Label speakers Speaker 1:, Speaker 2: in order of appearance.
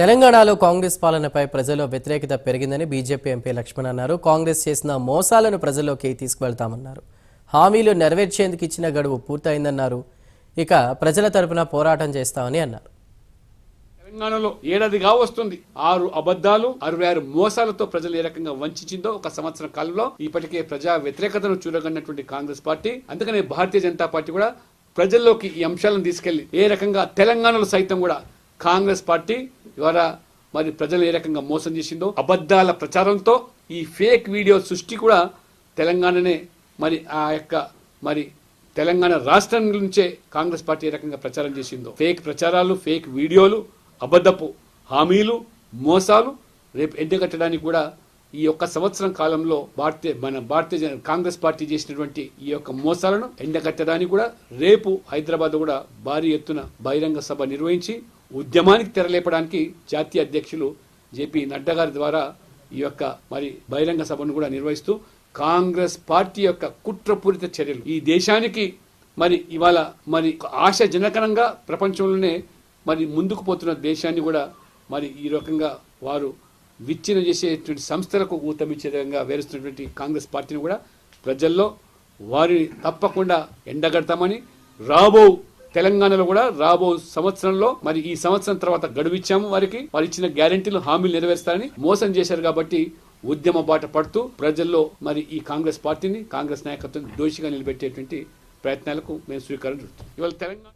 Speaker 1: తెలంగాణలో కాంగ్రెస్ పాలనపై ప్రజల్లో వ్యతిరేకత పెరిగిందని బీజేపీ ఎంపీ లక్ష్మణ్ అన్నారు. కాంగ్రెస్ చేసిన మోసాలను ప్రజల్లోకి తీసుకువెళ్తామన్నారు. హామీలు నెరవేర్చేందుకు ఇచ్చిన గడువు పూర్తయిందన్నారు. ఇక ప్రజల తరపున పోరాటం చేస్తామని అన్నారు.
Speaker 2: తెలంగాణలో ఏడాదిగా వస్తుంది ఆరు అబద్ధాలు అరవై ఆరు మోసాలతో ప్రజలు ఏ రకంగా వంచిందో ఒక సంవత్సరం కాలంలో ఇప్పటికే ప్రజా వ్యతిరేకతను చూడగన్నటువంటి కాంగ్రెస్ పార్టీ అందుకనే భారతీయ జనతా పార్టీ కూడా ప్రజల్లోకి ఈ అంశాలను తీసుకెళ్ళి ఏ రకంగా తెలంగాణలో సైతం కూడా కాంగ్రెస్ పార్టీ ద్వారా మరి ప్రజలు ఏ రకంగా మోసం చేసిందో అబద్ధాల ప్రచారంతో ఈ ఫేక్ వీడియో సృష్టి కూడా తెలంగాణనే మరి ఆ యొక్క మరి తెలంగాణ రాష్ట్రం నుంచే కాంగ్రెస్ పార్టీ ఏ రకంగా ప్రచారం చేసిందో. ఫేక్ ప్రచారాలు ఫేక్ వీడియోలు అబద్ధపు హామీలు మోసాలు రేపు ఎండగట్టడానికి కూడా ఈ యొక్క సంవత్సరం కాలంలో భారతీయ మన భారతీయ కాంగ్రెస్ పార్టీ చేసినటువంటి ఈ యొక్క మోసాలను ఎండగట్టడానికి కూడా రేపు హైదరాబాద్ కూడా భారీ ఎత్తున బహిరంగ సభ నిర్వహించి ఉద్యమానికి తెరలేపడానికి జాతీయ అధ్యక్షులు జేపీ నడ్డా గారి ద్వారా ఈ యొక్క మరి బహిరంగ సభను కూడా నిర్వహిస్తూ కాంగ్రెస్ పార్టీ యొక్క కుట్రపూరిత చర్యలు. ఈ దేశానికి మరి ఇవాళ మరి ఆశాజనకరంగా ప్రపంచంలోనే మరి ముందుకు పోతున్న దేశాన్ని కూడా మరి ఈ రకంగా వారు విచ్ఛిన్నం చేసేటువంటి సంస్థలకు ఊతమిచ్చే విధంగా వేరుస్తున్నటువంటి కాంగ్రెస్ పార్టీని కూడా ప్రజల్లో వారిని తప్పకుండా ఎండగడతామని రాబో తెలంగాణలో కూడా రాబో సంవత్సరంలో మరి ఈ సంవత్సరం తర్వాత గడువిచ్చాము వారికి. వారు ఇచ్చిన గ్యారెంటీలు హామీలు నెరవేరుస్తారని మోసం చేశారు కాబట్టి ఉద్యమ బాట పడుతూ ప్రజల్లో మరి ఈ కాంగ్రెస్ పార్టీని కాంగ్రెస్ నాయకత్వం దోషిగా నిలబెట్టేటువంటి ప్రయత్నాలకు మేము స్వీకారం చూస్తాం ఇవాళ తెలంగాణ